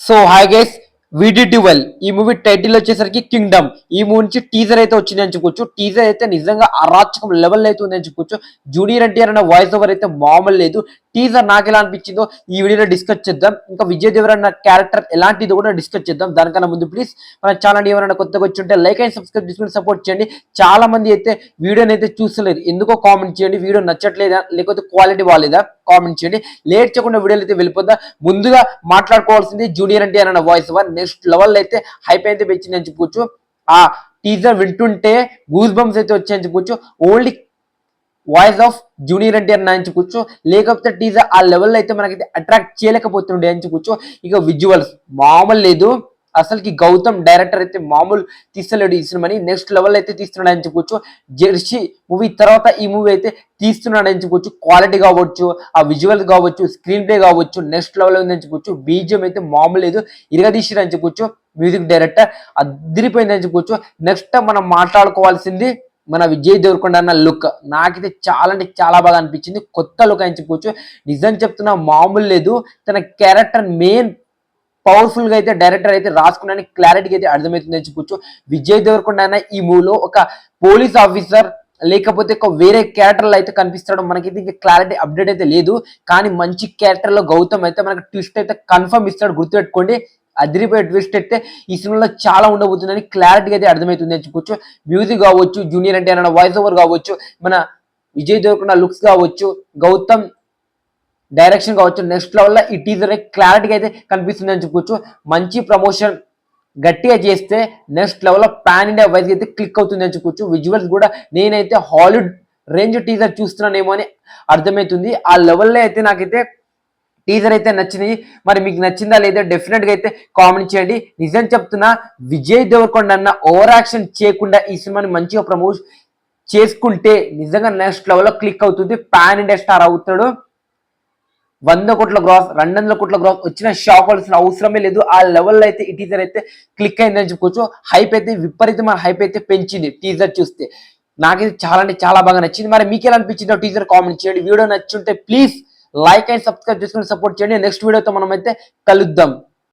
So hi guys VD twelve ఈ movie title వచ్చేసరికి Kingdom ఈ మూవీ నుంచి టీజర్ అయితే వచ్చింది అని చెప్పుకోవచ్చు టీజర్ అయితే నిజంగా అరాచకం లెవెల్ అయితే ఉంది అని చెప్పుకోవచ్చు జూనియర్ ఎన్టీఆర్ అన్న వాయిస్ ఓవర్ అయితే మామూలు లేదు. టీజర్ నాకు ఎలా అనిపించిందో ఈ వీడియోలో డిస్కస్ చేద్దాం. ఇంకా విజయ్ దేవరన్న క్యారెక్టర్ ఎలాంటిది కూడా డిస్కస్ చేద్దాం. దానికన్నా ముందు ప్లీజ్ మన ఛానల్ ఎవరైనా కొత్తగా వచ్చి ఉంటే లైక్ అండ్ సబ్స్క్రైబ్ చేసుకుని సపోర్ట్ చేయండి. చాలా మంది అయితే వీడియోని అయితే చూస్తలేరు ఎందుకో కామెంట్ చేయండి. వీడియో నచ్చట్లేదా? లేకపోతే క్వాలిటీ బాగాలేదా కామెంట్ చేయండి. లేట్ చేయకుండా వీడియోలు అయితే వెళ్ళిపోద్దా? ముందుగా మాట్లాడుకోవాల్సింది జూనియర్ అంటే అన్న వాయిస్ వన్ నెక్స్ట్ లెవెల్ అయితే హైప్ అయితే పెంచింది అని చెప్పుకోవచ్చు ఆ టీజర్ వింటుంటే గూస్ బంప్స్ అయితే వచ్చాయని చెప్పుకోవచ్చు only voice of junior NTR అని చెప్పుకోవచ్చు లేకపోతే టీజర్ ఆ లెవెల్లో అయితే మనకైతే అట్రాక్ట్ చేయలేకపోతుండే అని చెప్పుకోవచ్చు ఇక విజువల్స్ మామూలు లేదు. అసలుకి గౌతమ్ డైరెక్టర్ అయితే మామూలు తీస్తలేడు ఈ సినిమాని. నెక్స్ట్ లెవెల్ అయితే తీస్తున్నాడు అని చెప్పుకోవచ్చు జెర్సీ మూవీ తర్వాత ఈ మూవీ అయితే తీస్తున్నాడు అని చెప్పుకోవచ్చు క్వాలిటీ కావచ్చు ఆ విజువల్ కావచ్చు స్క్రీన్ ప్లే కావచ్చు నెక్స్ట్ లెవెల్ ఉందని చెప్పుకోవచ్చు బీజియం అయితే మామూలు లేదు. ఇరగదీసిరు అని చెప్పుకోవచ్చు మ్యూజిక్ డైరెక్టర్ అదిరిపోయింది అని చెప్పుకోవచ్చు నెక్స్ట్ మనం మాట్లాడుకోవాల్సింది మన విజయ్ దేవరకొండ అన్న లుక్ నాకైతే చాలా అంటే చాలా బాగా అనిపించింది. కొత్త లుక్ అని చెప్పుకోవచ్చు నిజం చెప్తున్నా మామూలు లేదు. తన క్యారెక్టర్ మెయిన్ పవర్ఫుల్గా అయితే డైరెక్టర్ అయితే రాసుకున్నాను క్లారిటీగా అయితే అర్థమవుతుంది అని చెప్పొచ్చు. విజయ్ దేవరకొండ అన్న ఈ మూవీలో ఒక పోలీస్ ఆఫీసర్ లేకపోతే ఒక వేరే క్యారెక్టర్లు అయితే కనిపిస్తాడు మనకైతే ఇంకా క్లారిటీ అప్డేట్ అయితే లేదు. కానీ మంచి క్యారెక్టర్లో గౌతమ్ అయితే మనకు ట్విస్ట్ అయితే కన్ఫర్మ్ ఇస్తాడు. గుర్తుపెట్టుకోండి. అదిరిపోయే ట్విస్ట్ అయితే ఈ సినిమాలో చాలా ఉండబోతుందని క్లారిటీగా అయితే అర్థమవుతుంది అని చెప్పొచ్చు. మ్యూజిక్ కావచ్చు జూనియర్ అంటే ఏమైనా వాయిస్ ఓవర్ కావచ్చు మన విజయ్ దేవరకొండ లుక్స్ కావచ్చు గౌతమ్ డైరెక్షన్ కావచ్చు నెక్స్ట్ లెవెల్లో ఈ టీజర్ క్లారిటీగా అయితే కనిపిస్తుంది అని చెప్పుకోవచ్చు మంచి ప్రమోషన్ గట్టిగా చేస్తే నెక్స్ట్ లెవెల్లో పాన్ ఇండియా వైజ్ అయితే క్లిక్ అవుతుంది అని చెప్పుకోవచ్చు విజువల్స్ కూడా నేనైతే హాలీవుడ్ రేంజ్ టీజర్ చూస్తున్నానేమో అని అర్థమవుతుంది. ఆ లెవెల్లో అయితే నాకైతే టీజర్ అయితే నచ్చింది. మరి మీకు నచ్చిందా లేదా డెఫినెట్గా అయితే కామెంట్ చేయండి. నిజం చెప్తున్నా విజయ్ దేవరకొండ అన్న ఓవర్ యాక్షన్ చేయకుండా ఈ సినిమాని మంచిగా ప్రమోట్ చేసుకుంటే నిజంగా నెక్స్ట్ లెవెల్లో క్లిక్ అవుతుంది. పాన్ ఇండియా స్టార్ అవుతాడు. వంద కోట్ల గ్రాస్ రెండు వందల కోట్ల గ్రాస్ వచ్చిన షాక్ అవ్వాల్సిన అవసరమే లేదు. ఆ లెవెల్లో అయితే ఈ టీజర్ అయితే క్లిక్ అయిందని చెప్పుకోవచ్చు. హైప్ అయితే విపరీతమైన హైప్ అయితే పెంచింది టీజర్ చూస్తే. నాకైతే చాలా అంటే చాలా బాగా నచ్చింది. మరి మీకు ఎలా అనిపించిందో టీజర్ కామెంట్ చేయండి. వీడియో నచ్చుంటే ప్లీజ్ లైక్ అండ్ సబ్స్క్రైబ్ చేసుకుని సపోర్ట్ చేయండి. నెక్స్ట్ వీడియోతో మనం అయితే కలుద్దాం.